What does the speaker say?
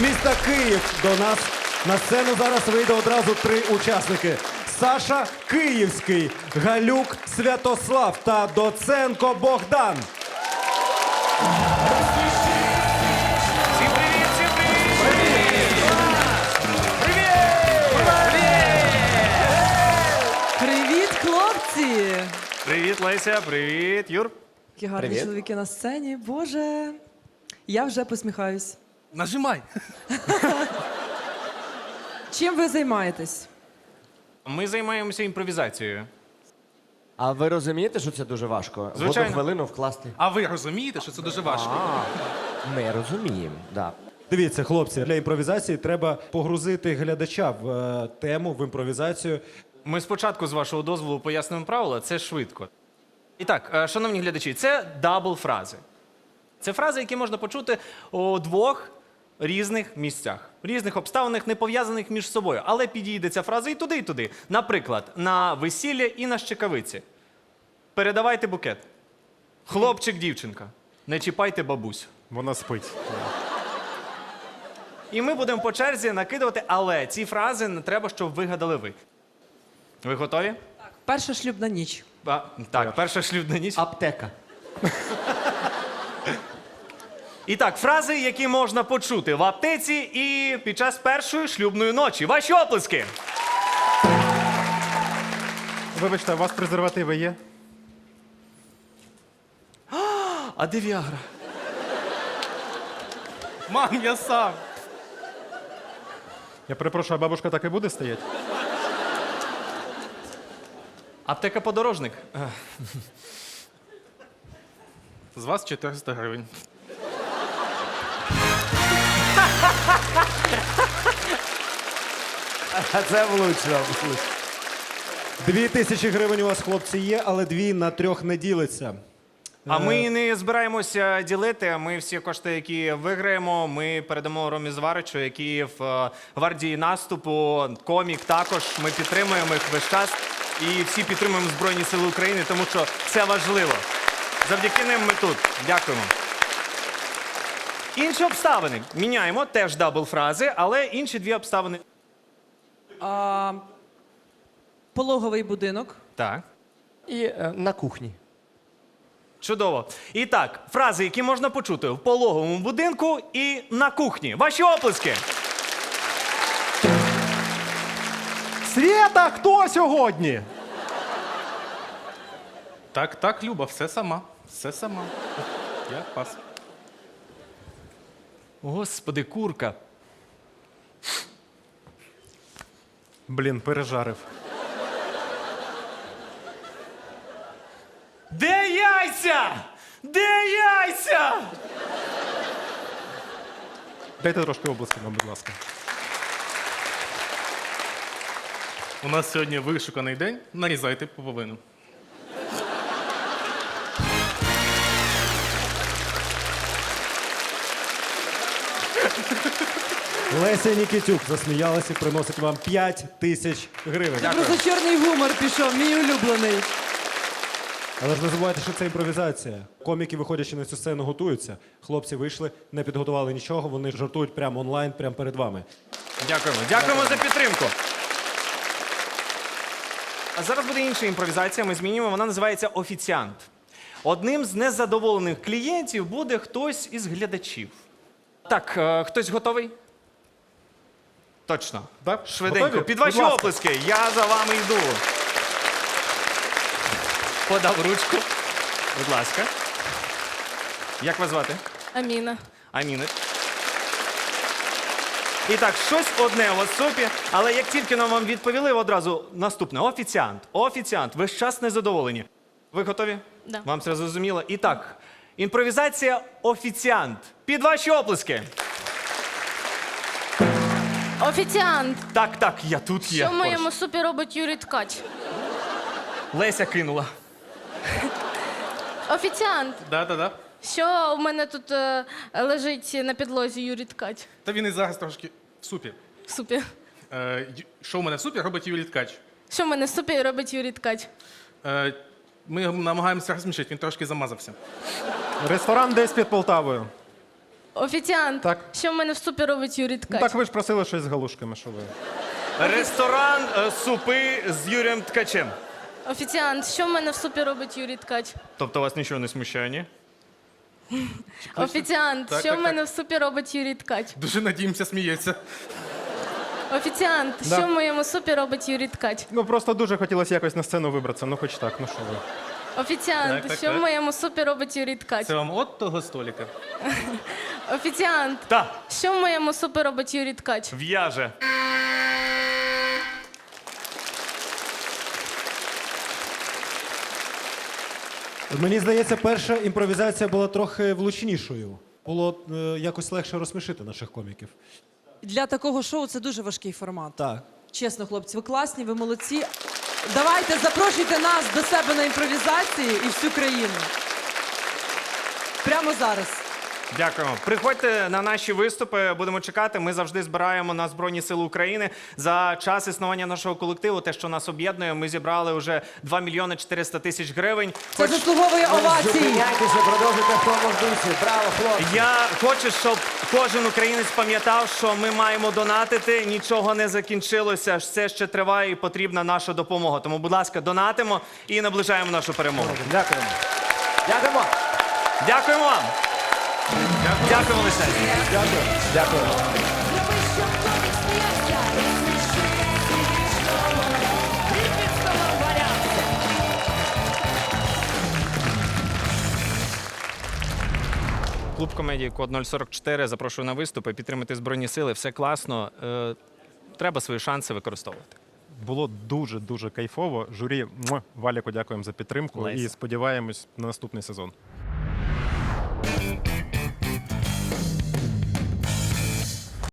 з міста Київ до нас на сцену зараз вийде одразу три учасники: Саша Київський, Галюк Святослав та Доценко Богдан. Привіт, хлопці! Привіт, Леся, привіт, Юр. Які гарні Привіт. чоловіки на сцені. Боже, я вже посміхаюсь. Нажимай. Чим ви займаєтесь? Ми займаємося імпровізацією. А ви розумієте, що це дуже важко? В Звичайно. одну хвилину вкласти. А ви розумієте, що це дуже важко? Ми розуміємо, да. Дивіться, хлопці, для імпровізації треба погрузити глядача в е, тему, в імпровізацію. Ми спочатку, з вашого дозволу, пояснимо правила, це швидко. І так, е, шановні глядачі, це дабл фрази. Це фрази, які можна почути у двох різних місцях, в різних обставинах, не пов'язаних між собою. Але підійде ця фраза і туди, і туди. Наприклад, на весілля і на щекавиці. Передавайте букет. Хлопчик, дівчинка. Не чіпайте бабусь. Вона спить. І ми будемо по черзі накидувати, але ці фрази не треба, щоб вигадали ви. Ви готові? Перша шлюбна ніч. А, так, перша шлюбна ніч. Аптека. І так, фрази, які можна почути в аптеці і під час першої шлюбної ночі. Ваші оплески! Вибачте, у вас презервативи є? А де Віагра? Мам, я сам. Я перепрошую, а бабушка так і буде стояти? Аптека подорожник. З вас 400 гривень. це влучно. влучно. Дві тисячі гривень у вас, хлопці, є, але дві на трьох не ділиться. А ми не збираємося ділити. Ми всі кошти, які виграємо, ми передамо Ромі Зваричу, який в е, гвардії наступу, комік також. Ми підтримуємо їх весь час. І всі підтримуємо Збройні Сили України, тому що це важливо. Завдяки ним ми тут. Дякуємо. Інші обставини. Міняємо теж дабл фрази, але інші дві обставини. А, пологовий будинок. Так. І е, на кухні. Чудово. І так, фрази, які можна почути в пологовому будинку і на кухні. Ваші оплески. Свєта, хто сьогодні? Так, так, Люба, все сама. Все сама. Я пас. Господи, курка. Блін, пережарив. Де яйця? Де яйця? Дайте трошки обласки нам, будь ласка. У нас сьогодні вишуканий день. Нарізайте половину. Леся Нікітюк засміялася приносить вам 5 тисяч гривень. Просто чорний гумор пішов, мій улюблений. Але ж не забувайте, що це імпровізація. Коміки, виходячи на цю сцену, готуються. Хлопці вийшли, не підготували нічого, вони жартують прямо онлайн, прямо перед вами. Дякуємо. Дякуємо за підтримку. А зараз буде інша імпровізація. Ми змінюємо. Вона називається офіціант. Одним з незадоволених клієнтів буде хтось із глядачів. Так, е, хтось готовий? Точно. Так? Швиденько. Готові? Під Будь ваші ласка. оплески. Я за вами йду. Подав ручку. Будь ласка. Як вас звати? Аміна. Аміни. І так, щось одне у супі, але як тільки нам вам відповіли, одразу наступне. Офіціант. Офіціант. Ви ж час незадоволені. Ви готові? Да. Вам все зрозуміло? І так, імпровізація офіціант. Під ваші оплески. Офіціант. Так, так, я тут є. Що в моєму супі робить Юрій Ткач? Леся кинула. Офіціант. Да-да-да. Що в мене тут е, лежить на підлозі Юрій Ткач? Та він і зараз трошки в супі. В супі. Е, й- що в мене в супі робить Юрій Ткач? Що в мене в супі робить Юрій Ткач? Е, ми намагаємося розсмішити, він трошки замазався. Ресторан десь під Полтавою. Офіціант, Так. що в мене в супі робить Юрій Ну, Ткач? так ви ж просили щось з галушками, що ви. Ресторан е, супи з Юрієм Ткачем. Офіціант, що в мене в супі робить Юрій Ткач? Тобто вас нічого не смущає, ні? Офіціант, Так, що так, в мене в супі робить Юрій Ткач? Дуже надіємося, сміється. Офіціант, Да. що в моєму супі робить Юрій Ткач? Ну просто дуже хотілося якось на сцену вибратися. Ну хоч так, ну що ви. Офіціант, Так, так, що так. в моєму супі робить Юрій Ткач? Це вам от того століка. Офіціант, Та, що в моєму супі робить Юрій Ткач? в'яже. Мені здається, перша імпровізація була трохи влучнішою. Було е, якось легше розсмішити наших коміків. Для такого шоу це дуже важкий формат. Так. Чесно, хлопці, ви класні, ви молодці. Давайте запрошуйте нас до себе на імпровізації і всю країну. Прямо зараз. Дякуємо. Приходьте на наші виступи, будемо чекати. Ми завжди збираємо на Збройні Сили України. За час існування нашого колективу, те, що нас об'єднує, ми зібрали вже 2 мільйони 400 тисяч гривень. Це заслуговує овації. Зупиняйтеся, продовжуйте в тому ж дусі. Браво, хлопці! Я хочу, щоб кожен українець пам'ятав, що ми маємо донатити. Нічого не закінчилося. Все ще триває і потрібна наша допомога. Тому, будь ласка, донатимо і наближаємо нашу перемогу. Дякуємо. Дякуємо. Дякуємо вам. Дякуємо лише. Дякуємо. Клуб комедії Код 044. Запрошую на виступи. Підтримати збройні сили. Все класно. Е, треба свої шанси використовувати. Було дуже дуже кайфово. Журі муа, Валіку дякуємо за підтримку Леся. і сподіваємось на наступний сезон.